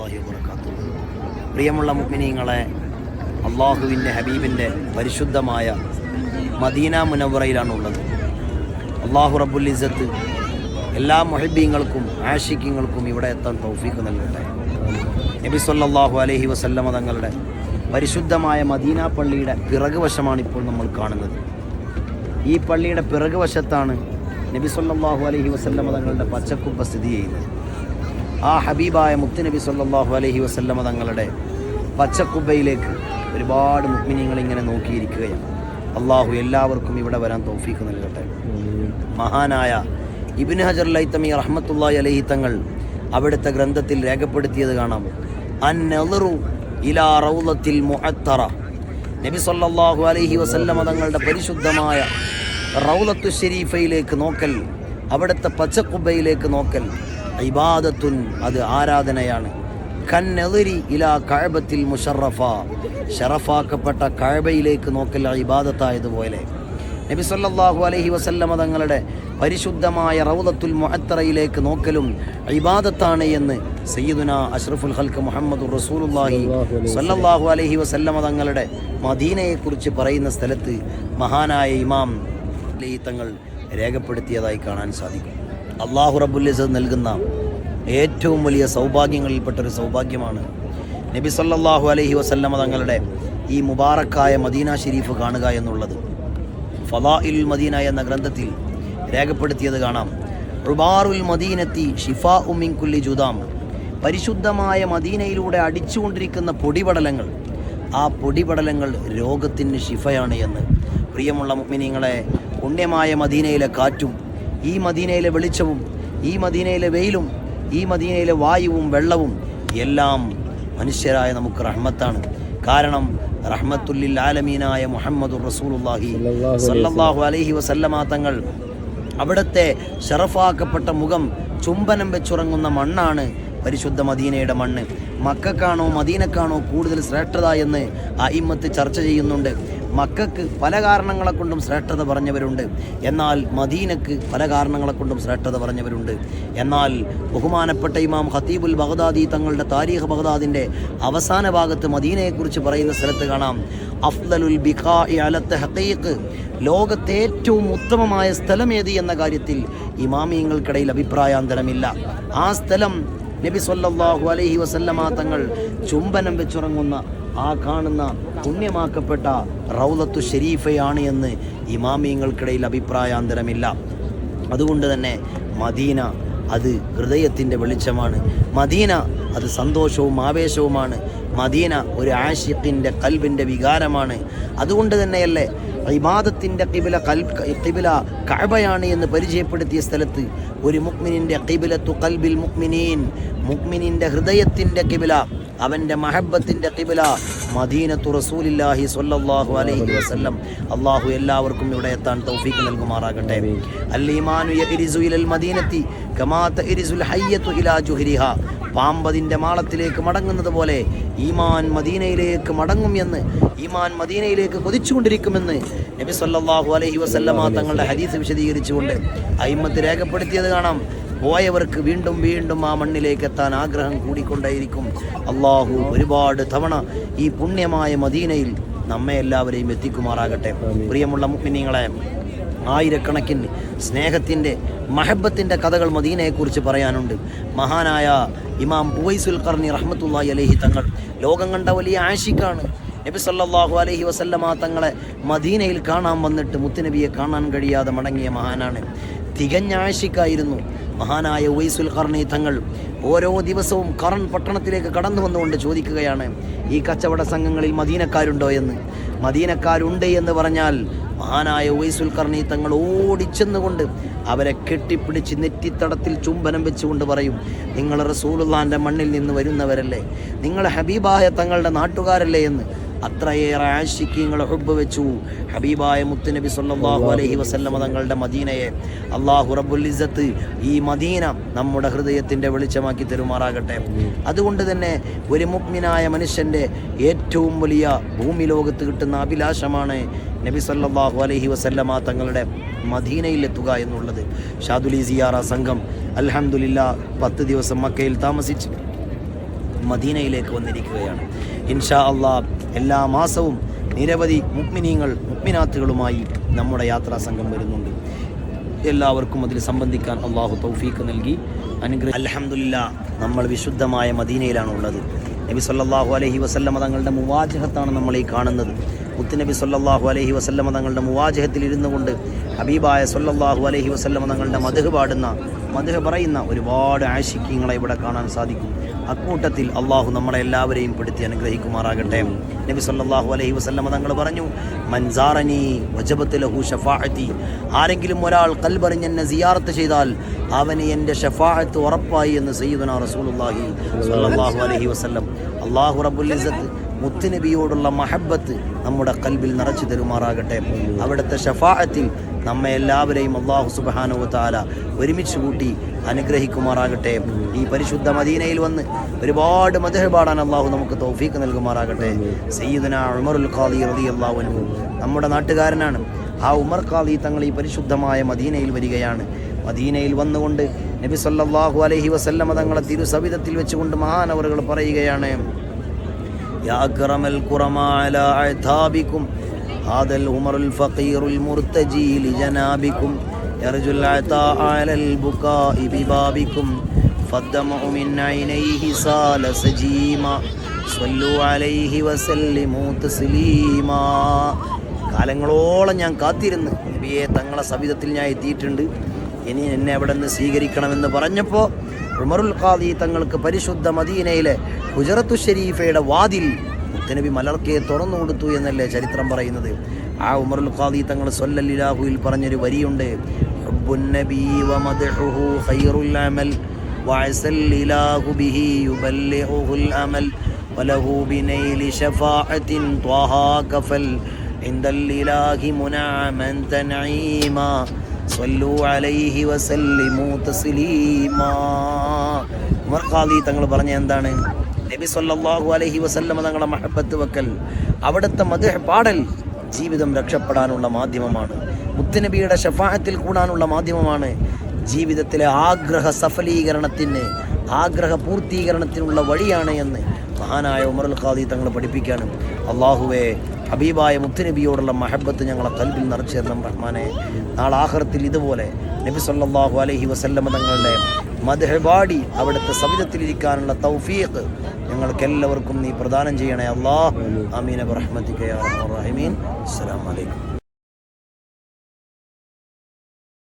വറഹമത്തല്ലാഹി വാബർക്കാത്തു പ്രിയമുള്ള മുഗ്മിനീങ്ങളെ അള്ളാഹുവിന്റെ ഹബീബിന്റെ പരിശുദ്ധമായ മദീന മുനവറയിലാണ് ഉള്ളത് അള്ളാഹു റബ്ബുൽ എല്ലാ മൊഹബീങ്ങൾക്കും ആഷിക്കങ്ങൾക്കും ഇവിടെ എത്താൻ തൗഫീഖ് നൽകട്ടെ. നബി സല്ലാഹു അലഹി വസല്ലമ തങ്ങളുടെ പരിശുദ്ധമായ മദീന പള്ളിയുടെ പിറകുവശമാണ് ഇപ്പോൾ നമ്മൾ കാണുന്നത്. ഈ പള്ളിയുടെ പിറകുവശത്താണ് നബി സല്ലാഹു അലഹി വസല്ലമ തങ്ങളുടെ പച്ചക്കുപ്പ സ്ഥിതി ചെയ്യുന്നത്. ആ ഹബീബായ മുത്തുനബി സല്ലാഹു അലഹി വസല്ലമ തങ്ങളുടെ പച്ചക്കുബയിലേക്ക് ഒരുപാട് മുഗ്മിനിങ്ങൾ ഇങ്ങനെ നോക്കിയിരിക്കുകയാണ്. അള്ളാഹു എല്ലാവർക്കും ഇവിടെ വരാൻ തോഫീക്ക് നൽകട്ടെ. മഹാനായ ഇബിൻ ഹജർ ലൈത്തമി റഹ്മത്തുള്ളാഹി അലഹി തങ്ങൾ അവിടുത്തെ ഗ്രന്ഥത്തിൽ രേഖപ്പെടുത്തിയത് കാണാം. അൻ നെളറു ഇലാ റൗലത്തിൽ നബി സല്ലല്ലാഹു അലൈഹി വസല്ലമ തങ്ങളുടെ പരിശുദ്ധമായ റൗലത്തു ഷെരീഫയിലേക്ക് നോക്കൽ അവിടുത്തെ പച്ചക്കുബയിലേക്ക് നോക്കൽ ഇബാദത്തുൻ അത് ആരാധനയാണ്. കന്നെതിരി ഇലാ കഴബത്തിൽ മുഷറഫ ഷറഫാക്കപ്പെട്ട കഴബയിലേക്ക് നോക്കൽ ഇബാദത്തായതുപോലെ. നബി സല്ലാഹു അലഹി വസല്ലമ തങ്ങളുടെ പരിശുദ്ധമായ റൗദത്തുൽ മുഅത്തറയിലേക്ക് നോക്കലും ഇബാദത്താണ് എന്ന് സയ്യിദുന അഷ്റഫുൽ ഹൽക്ക് മുഹമ്മദ് റസൂലുല്ലാഹി സല്ലല്ലാഹു അലഹി വസല്ലമ തങ്ങളുടെ മദീനയെക്കുറിച്ച് പറയുന്ന സ്ഥലത്ത് മഹാനായ ഇമാം തങ്ങൾ രേഖപ്പെടുത്തിയതായി കാണാൻ സാധിക്കും. അള്ളാഹു റബുല്ലിസത് നൽകുന്ന ഏറ്റവും വലിയ സൗഭാഗ്യങ്ങളിൽപ്പെട്ടൊരു സൗഭാഗ്യമാണ്. നബി സല്ലാഹു അലഹി വസല്ലമ തങ്ങളുടെ ഈ മുബാറക്കായ മദീന ഷെരീഫ് കാണുക എന്നുള്ളത്. ഫലാ ഇൽ മദീന എന്ന ഗ്രന്ഥത്തിൽ രേഖപ്പെടുത്തിയത് കാണാം. റുബാറുൽ മദീനത്തി ഷിഫാ ഉമ്മിൻകുല്ലി ജുദാം. പരിശുദ്ധമായ മദീനയിലൂടെ അടിച്ചുകൊണ്ടിരിക്കുന്ന പൊടിപടലങ്ങൾ ആ പൊടിപടലങ്ങൾ രോഗത്തിന് ഷിഫയാണ് എന്ന്. പ്രിയമുള്ള മുഅ്മിനീങ്ങളെ പുണ്യമായ മദീനയിലെ കാറ്റും ഈ മദീനയിലെ വെളിച്ചവും ഈ മദീനയിലെ വെയിലും ഈ മദീനയിലെ വായുവും വെള്ളവും എല്ലാം മനുഷ്യരായ നമുക്ക് റഹ്മത്താണ്. കാരണം റഹ്മത്തുല്ലിൽ ആലമീനായ മുഹമ്മദ് റസൂലുള്ളാഹി സല്ലല്ലാഹു അലൈഹി വസല്ലമ തങ്ങൾ അവിടുത്തെ ഷറഫാക്കപ്പെട്ട മുഖം ചുംബനം വെച്ചുറങ്ങുന്ന മണ്ണാണ് പരിശുദ്ധ മദീനയുടെ മണ്ണ്. മക്കൾക്കാണോ മദീനക്കാണോ കൂടുതൽ ശ്രേഷ്ഠത എന്ന് അയിമത്ത് ചർച്ച ചെയ്യുന്നുണ്ട്. മക്കൾക്ക് പല കാരണങ്ങളെ കൊണ്ടും ശ്രേഷ്ഠത പറഞ്ഞവരുണ്ട്. എന്നാൽ മദീനക്ക് പല കാരണങ്ങളെ കൊണ്ടും ശ്രേഷ്ഠത പറഞ്ഞവരുണ്ട്. എന്നാൽ ബഹുമാനപ്പെട്ട ഇമാം ഹത്തീബുൽ ബഗ്ദാദി തങ്ങളുടെ താരീഖ് ബഗ്ദാദിന്റെ അവസാന ഭാഗത്ത് മദീനയെക്കുറിച്ച് പറയുന്ന സ്ഥലത്ത് കാണാം. അഫ്ദലുൽ ബിഖാഇ അലത്ത് ഹഖീഖ് ലോകത്തെ ഏറ്റവും ഉത്തമമായ സ്ഥലം ഏത് എന്ന കാര്യത്തിൽ ഇമാമിയങ്ങൾക്കിടയിൽ അഭിപ്രായാന്തരമില്ല. ആ സ്ഥലം നബി സല്ലല്ലാഹു അലഹി വസല്ലമാ തങ്ങൾ ചുംബനം വെച്ചുറങ്ങുന്ന ആ കാണുന്ന പുണ്യമാക്കപ്പെട്ട റൗലത്തു ഷെരീഫയാണ് എന്ന് ഇമാമിയങ്ങൾക്കിടയിൽ അഭിപ്രായാന്തരമില്ല. അതുകൊണ്ട് തന്നെ മദീന അത് ഹൃദയത്തിന്റെ വെളിച്ചമാണ്. മദീന അത് സന്തോഷവും ആവേശവുമാണ്. മദീന ഒരു ആഷിഖിന്റെ കൽബിന്റെ വികാരമാണ്. അതുകൊണ്ട് തന്നെയല്ലേ ഇബാദത്തിന്റെ കിബില കൽ കിബില കഴബയാണ് എന്ന് പരിചയപ്പെടുത്തിയ സ്ഥലത്ത് ഒരു മുക്മിനിന്റെ കിബിലത്തു കൽബിൽ മുക്മിനീൻ മുക്മിനിന്റെ ഹൃദയത്തിന്റെ കിബില അവന്റെ മഹബത്തിന്റെ കിബില മദീനത്തു റസൂലില്ലാഹി സ്വല്ലല്ലാഹു അലൈഹി വസല്ലം. അള്ളാഹു എല്ലാവർക്കും ഇവിടെ എത്താൻ തൗഫീഖ് നൽകുമാറാകട്ടെ. അൽ യഗ്രിസു ഇലൽ മദീനത്തി കമാ തഗ്രിസുൽ ഹയ്യത്തു ഇലാ ജുഹരിഹ. പാമ്പതിന്റെ മാളത്തിലേക്ക് മടങ്ങുന്നത് പോലെ ഈമാൻ മദീനയിലേക്ക് മടങ്ങും എന്ന് ഈമാൻ മദീനയിലേക്ക് കൊതിച്ചുകൊണ്ടിരിക്കുമെന്ന് നബി സല്ലാഹു അലഹി വസല്ലമ തങ്ങളുടെ ഹദീസ് വിശദീകരിച്ചുകൊണ്ട് അയിമത്ത് രേഖപ്പെടുത്തിയത് കാണാം. പോയവർക്ക് വീണ്ടും വീണ്ടും ആ മണ്ണിലേക്ക് എത്താൻ ആഗ്രഹം കൂടിക്കൊണ്ടേയിരിക്കും. അള്ളാഹു ഒരുപാട് തവണ ഈ പുണ്യമായ മദീനയിൽ നമ്മെ എല്ലാവരെയും എത്തിക്കുമാറാകട്ടെ. പ്രിയമുള്ള മുഗ്മിനിങ്ങളെ ആയിരക്കണക്കിന് സ്നേഹത്തിന്റെ മഹബത്തിന്റെ കഥകൾ മദീനയെക്കുറിച്ച് പറയാനുണ്ട്. മഹാനായ ഇമാം ഉവൈസുൽ കർണി റഹ്മത്തുള്ളാഹി അലൈഹി തങ്ങൾ ലോകം കണ്ട വലിയ ആഷിക്കാണ് നബി സല്ലാഹു അലഹി വസല്ലമ തങ്ങളെ മദീനയിൽ കാണാൻ വന്നിട്ട് മുത്തുനബിയെ കാണാൻ കഴിയാതെ മടങ്ങിയ മഹാനാണ്. തികഞ്ഞ ആഷിക്കായിരുന്നു മഹാനായ ഉവൈസുൽ കർണി തങ്ങൾ ഓരോ ദിവസവും കറൺ പട്ടണത്തിലേക്ക് കടന്നു വന്നുകൊണ്ട് ചോദിക്കുകയാണ് ഈ കച്ചവട സംഘങ്ങളിൽ മദീനക്കാരുണ്ടോ എന്ന്? മദീനക്കാരുണ്ട് എന്ന് പറഞ്ഞാൽ മഹാനായ ഉവൈസുൽ കർണി തങ്ങൾ ഓടിച്ചെന്നുകൊണ്ട് അവരെ കെട്ടിപ്പിടിച്ച് നെറ്റിത്തടത്തിൽ ചുംബനം വെച്ചുകൊണ്ട് പറയും നിങ്ങൾ റസൂലുള്ളാന്റെ മണ്ണിൽ നിന്ന് വരുന്നവരല്ലേ? നിങ്ങൾ ഹബീബായ തങ്ങളുടെ നാട്ടുകാരല്ലേ എന്ന്? അത്രയേറെ ആശിക്കങ്ങൾ ഹുബ് വെച്ചു. ഹബീബായ മുത്തുനബി സല്ലല്ലാഹു അലൈഹി വസല്ലമ തങ്ങളുടെ മദീനയെ അള്ളാഹു റബ്ബുൽ ഇസ്സത്ത് ഈ മദീന നമ്മുടെ ഹൃദയത്തിന്റെ വെളിച്ചമാക്കി തരുമാറാകട്ടെ. അതുകൊണ്ട് തന്നെ ഒരു മുഗ്മിനായ മനുഷ്യന്റെ ഏറ്റവും വലിയ ഭൂമി ലോകത്ത് കിട്ടുന്ന അഭിലാഷമാണ് നബി സല്ലാഹു അലഹി വസല്ലമ തങ്ങളുടെ മദീനയിലെത്തുക എന്നുള്ളത്. ഷാദുലി സിയാറ സംഘം അൽഹംദുലില്ലാ പത്ത് ദിവസം മക്കയിൽ താമസിച്ച് മദീനയിലേക്ക് വന്നിരിക്കുകയാണ്. ഇൻഷാ അള്ളാ എല്ലാ മാസവും നിരവധി മുഗ്മിനീങ്ങൾ മുഗ്മിനാത്തുകളുമായി നമ്മുടെ യാത്രാ സംഘം വരുന്നുണ്ട്. എല്ലാവർക്കും അതിൽ സംബന്ധിക്കാൻ അള്ളാഹു തൗഫീഖ് നൽകി. അനുഗ്രഹം. അലഹമില്ല നമ്മൾ വിശുദ്ധമായ മദീനയിലാണ് ഉള്ളത് നബി സല്ലാഹു അലഹി വസല്ലമ തങ്ങളുടെ മുവാജഹത്താണ് നമ്മൾ ഈ കാണുന്നത്. മുത്തുനബി സല്ലാഹു അലഹി വസല്ലമ തങ്ങളുടെ മുവാജഹത്തിൽ ഇരുന്നു കൊണ്ട് ഹബീബായ സല്ലാഹു അലഹി വസല്ലമ തങ്ങളുടെ മധുഹ് പാടുന്ന മധുഹ് പറയുന്ന ഒരുപാട് ആശിക്യങ്ങളെ ഇവിടെ കാണാൻ സാധിക്കും. അക്കൂട്ടത്തിൽ അള്ളാഹു നമ്മളെ എല്ലാവരെയും പെടുത്തി അനുഗ്രഹിക്കുമാറാകട്ടെ. നബി സല്ലാഹു അലൈഹി വസ്ലമ തങ്ങൾ പറഞ്ഞു മൻസാറനി വജബത്ത് ലഹു ഷഫാഅത്തി. ആരെങ്കിലും ഒരാൾ കൽബറിഞ്ഞ് എന്നെ സിയാർത്ത് ചെയ്താൽ അവന് എന്റെ ഷഫാഅത്ത് ഉറപ്പായി എന്ന് സയ്യിദുന റസൂലുള്ളാഹി സ്വല്ലല്ലാഹു അലൈഹി വസല്ലം. അള്ളാഹു റബ്ബുൽ ഇസ്സത്ത് മുത്തുനബിയോടുള്ള മഹബത്ത് നമ്മുടെ കൽബിൽ നിറച്ചു തരുമാറാകട്ടെ. അവിടുത്തെ ഷഫാഅത്തിൽ നമ്മെ എല്ലാവരെയും അള്ളാഹു സുബാനു താല ഒരുമിച്ച് കൂട്ടി അനുഗ്രഹിക്കുമാറാകട്ടെ. ഈ പരിശുദ്ധ മദീനയിൽ വന്ന് ഒരുപാട് മധുരപാടാൻ പാടാൻ അള്ളാഹു നമുക്ക് തൗഫീക്ക് നൽകുമാറാകട്ടെ. സയ്യിദന ഉമറുൽ ഖാദി റതി അള്ളാഹുനു നമ്മുടെ നാട്ടുകാരനാണ്. ആ ഉമർ ഖാദി തങ്ങൾ ഈ പരിശുദ്ധമായ മദീനയിൽ വരികയാണ്. മദീനയിൽ വന്നുകൊണ്ട് നബി സല്ലാഹു അലഹി വസല്ലമ തങ്ങളെ തിരുസവിധത്തിൽ വെച്ചുകൊണ്ട് മഹാനവറുകൾ പറയുകയാണ് يا أكرم الكرماء على أعتابكم هذا العمر الفقير المرتجي لجنابكم يرجو العطاء على البكاء ببابكم فالدمع من عينيه سال سجيما صلوا عليه وسلموا تسليما കാലങ്ങളോളം ഞാൻ കാത്തിരുന്ന് നബിയെ തങ്ങളെ സവിധത്തിൽ ഞാൻ എത്തിയിട്ടുണ്ട് ഇനി എന്നെ അവിടെ നിന്ന് സ്വീകരിക്കണമെന്ന് പറഞ്ഞപ്പോൾ ഉമറുൽ ഖാദി തങ്ങൾക്ക് പരിശുദ്ധ മദീനയിലെ ഹുജറത്തു ഷരീഫയുടെ വാതിൽ മുത്തനബി മലർക്കെ തുറന്നു കൊടുത്തു എന്നല്ലേ ചരിത്രം പറയുന്നത്. ആ ഉമറുൽ ഖാദി തങ്ങൾ സൊല്ലല്ലാഹുയിൽ പറഞ്ഞൊരു വരിയുണ്ട്. സല്ലു അലൈഹി വസല്ലിമു തസ്ലീമാ തങ്ങൾ പറഞ്ഞ എന്താണ്? നബി സല്ലല്ലാഹു അലൈഹി വസല്ലമ തങ്ങളുടെ മഹബത്ത് വെക്കൽ അവിടുത്തെ മധുഹ് പാടൽ ജീവിതം രക്ഷപ്പെടാനുള്ള മാധ്യമമാണ്. മുത്തുനബിയുടെ ഷഫാഹത്തിൽ കൂടാനുള്ള മാധ്യമമാണ്. ജീവിതത്തിലെ ആഗ്രഹ സഫലീകരണത്തിന് ആഗ്രഹ പൂർത്തീകരണത്തിനുള്ള വഴിയാണ് എന്ന് മഹാനായ ഉമർ ഖാദി തങ്ങൾ പഠിപ്പിക്കാനും അള്ളാഹുവേ ഹബീബായ മുത്തുനബിയോടുള്ള മഹബത്ത് ഞങ്ങളെ കൽബിൽ നിറച്ചു തരണം റഹ്മാനെ. നാളെ ആഹ്റത്തിൽ ഇതുപോലെ നബി സല്ലാഹു അലഹി വസല്ലമ തങ്ങളുടെ മധുഹപാടി അവിടുത്തെ സവിധത്തിലിരിക്കാനുള്ള തൗഫീഖ് ഞങ്ങൾക്ക് എല്ലാവർക്കും നീ പ്രദാനം ചെയ്യണേ അള്ളാഹ് അമീൻ റഹ്മത്തിക്ക് യാ വലൈക്കും റഹീമീൻ. അലൈക്കും.